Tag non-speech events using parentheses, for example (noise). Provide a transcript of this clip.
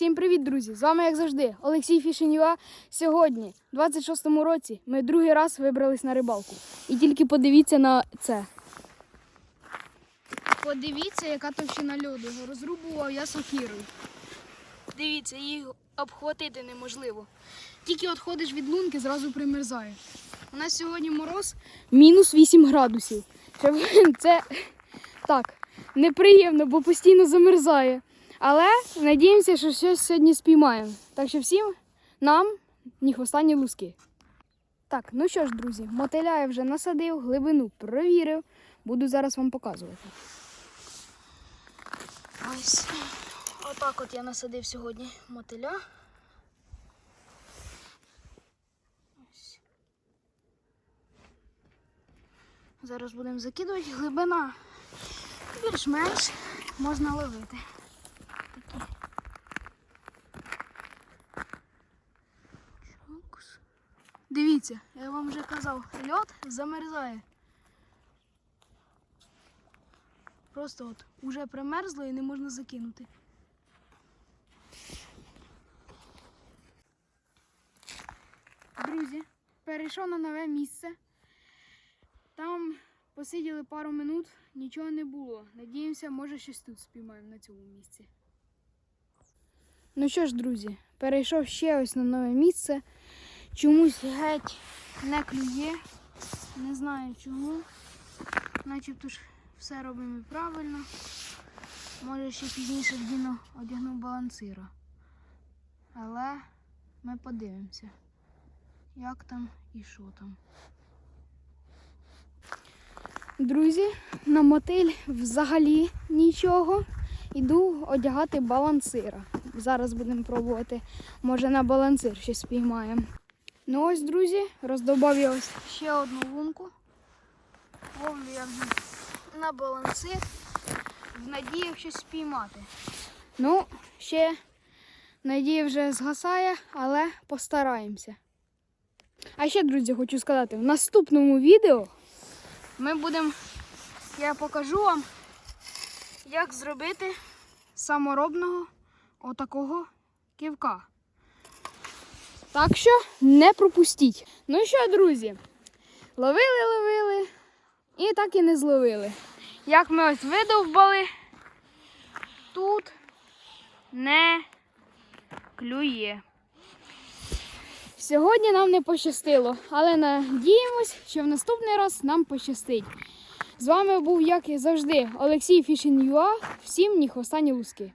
Всім привіт, друзі! З вами, як завжди, Олексій Фішенюа. Сьогодні, в 26-му році, ми другий раз вибрались на рибалку. І тільки подивіться на це. Подивіться, яка товщина льоду. Розрубував я сокірою. Дивіться, її обхватити неможливо. Тільки от ходиш від лунки, зразу примерзає. У нас сьогодні мороз мінус 8 градусів. (laughs) Це так, неприємно, бо постійно замерзає. Але надіємося, що щось сьогодні спіймаємо. Так що всім нам ні хвоста, ні луски. Так, ну що ж, друзі, мотиля я вже насадив, глибину провірив. Буду зараз вам показувати. Ось отак от я насадив сьогодні мотиля. Ось. Зараз будемо закидувати глибина. Більш-менш можна ловити. Дивіться, я вам вже казав, льод замерзає. Просто от уже примерзло і не можна закинути. Друзі, перейшов на нове місце. Там посиділи пару минут, нічого не було. Надіємося, може щось тут спіймаємо на цьому місці. Ну що ж, друзі, перейшов ще ось на нове місце. Чомусь геть не клює. Не знаю чому. Начебто ж все робимо правильно. Може ще пізніше вдіну одягну балансира. Але ми подивимося, як там і що там. Друзі, на мотиль взагалі нічого. Іду одягати балансира. Зараз будемо пробувати. Може на балансир щось спіймаємо. Ну ось, друзі, роздобав я ось ще одну лунку. Ловлю я на балансир. В надії щось спіймати. Ну, ще надія вже згасає, але постараємося. А ще, друзі, хочу сказати, в наступному відео ми будемо, я покажу вам, як зробити саморобного отакого ківка. Так що не пропустіть. Ну що, друзі, ловили, ловили і так і не зловили. Як ми ось видовбали, тут не клює. Сьогодні нам не пощастило, але надіємось, що в наступний раз нам пощастить. З вами був, як і завжди, Олексій Фішін Юа. Всім ні хвоста, ні луски.